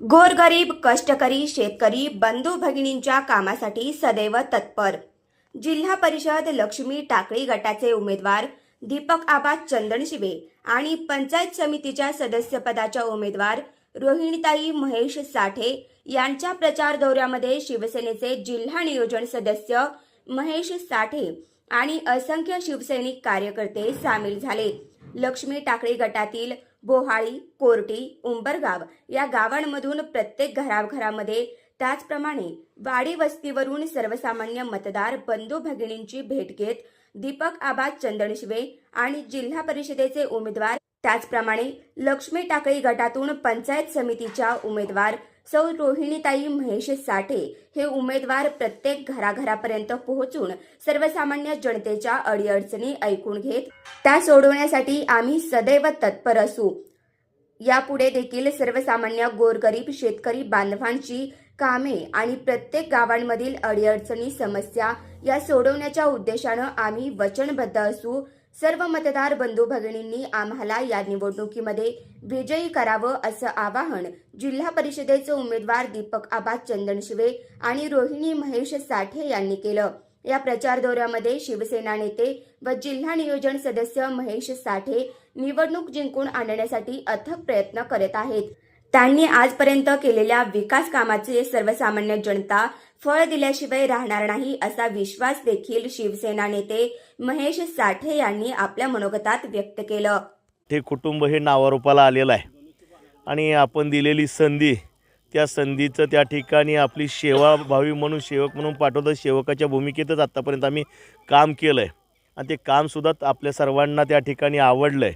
गोरगरीब कष्टकरी शेतकरी बंधू भगिनींच्या कामासाठी सदैव तत्पर. जिल्हा परिषद लक्ष्मी टाकळी गटाचे उमेदवार दीपक आबा चंदनशिवे आणि पंचायत समितीच्या सदस्यपदाच्या उमेदवार रोहिणीताई महेश साठे यांच्या प्रचार दौऱ्यामध्ये शिवसेनेचे जिल्हा नियोजन सदस्य महेश साठे आणि असंख्य शिवसैनिक कार्यकर्ते सामील झाले. लक्ष्मी टाकळी गटातील बोहाळी कोरटी उंबरगाव या गावांमधून प्रत्येक घराघरामध्ये त्याचप्रमाणे वाडी वस्तीवरून सर्वसामान्य मतदार बंधू भगिनींची भेट घेत दीपक आबा चंदनशिवे आणि जिल्हा परिषदेचे उमेदवार त्याचप्रमाणे लक्ष्मी टाकळी गटातून पंचायत समितीच्या उमेदवार सौ रोहिणीताई महेश साठे हे उमेदवार प्रत्येक घराघरापर्यंत पोहोचून सर्वसामान्य जनतेच्या अडीअडचणी ऐकून घेत त्या सोडवण्यासाठी आम्ही सदैव तत्पर असू. यापुढे देखील सर्वसामान्य गोरगरीब शेतकरी बांधवांची कामे आणि प्रत्येक गावांमधील अडीअडचणी समस्या या सोडवण्याच्या उद्देशानं आम्ही वचनबद्ध असू सर्व मतदार बंधू भगिनींनी आम्हाला या निवडणुकीमध्ये विजयी करावं असं आवाहन जिल्हा परिषदेचे उमेदवार दीपक आबाद चंदनशिवे आणि रोहिणी महेश साठे यांनी केलं. या प्रचार दौऱ्यामध्ये शिवसेना नेते व जिल्हा नियोजन सदस्य महेश साठे निवडणूक जिंकून आणण्यासाठी अथक प्रयत्न करत आहेत. त्यांनी आजपर्यंत केलेल्या विकास कामाचे सर्वसामान्य जनता फळ दिल्याशिवाय राहणार नाही असा विश्वास देखील शिवसेना नेते महेश साठे यांनी आपल्या मनोगतात व्यक्त केलं. हे कुटुंब हे नावारूपाला आलेलं आहे. आणि आपण दिलेली संधी त्या संधीचं त्या ठिकाणी आपली सेवा भावी म्हणून सेवक म्हणून पाठवतो सेवकाच्या भूमिकेतच आत्तापर्यंत आम्ही काम केलं आहे आणि ते कामसुद्धा आपल्या सर्वांना त्या ठिकाणी आवडलं आहे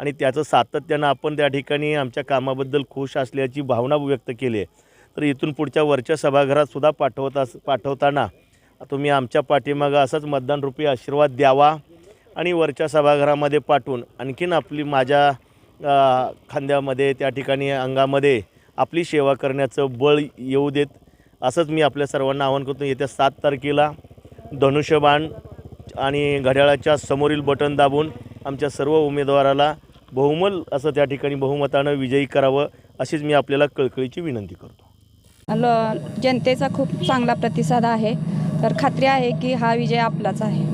आणि त्याचं सातत्यानं आपण त्या ठिकाणी आमच्या कामाबद्दल खुश असल्याची भावना व्यक्त केली आहे. तर इथून पुढच्या वरच्या सभागृहातसुद्धा पाठवत अस पाठवताना तुम्ही आमच्या पाठीमागं असाच मतदानरूपी आशीर्वाद द्यावा आणि वरच्या सभागृहामध्ये पाठवून आणखीन आपली माझ्या खांद्यामध्ये त्या ठिकाणी अंगामध्ये आपली सेवा करण्याचं बळ येऊ देत असंच मी आपल्या सर्वांना आवाहन करतो. येत्या सात तारखेला धनुष्यबाण आणि घड्याळाच्या समोरील बटन दाबून आमच्या सर्व उमेदवाराला बहुमल असं त्या ठिकाणी बहुमतानं विजयी करावं अशीच मी आपल्याला कळकळीची विनंती करतो. ल जनतेचा खूप चांगला प्रतिसाद आहे. तर खात्री आहे की हा विजय आपलाच आहे.